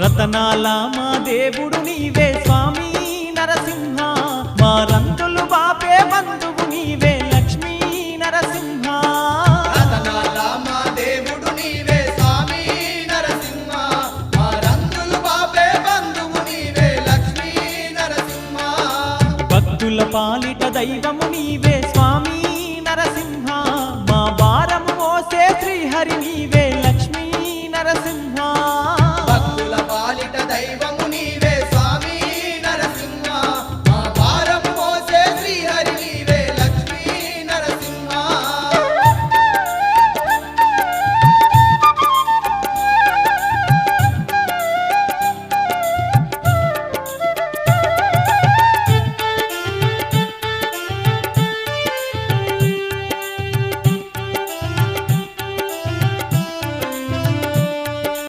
రతనాల మా దేవుడు నీవే స్వామి నరసింహ. మా రంతులు బాపే బంధువు నీవే లక్ష్మీ నరసింహ. రతనాల మా దేవుడు నీవే స్వామి నరసింహ. మా రంతులు బాపే బంధువు నీవే లక్ష్మీ నరసింహ. భక్తుల పాలిట దైవము నీవే స్వామి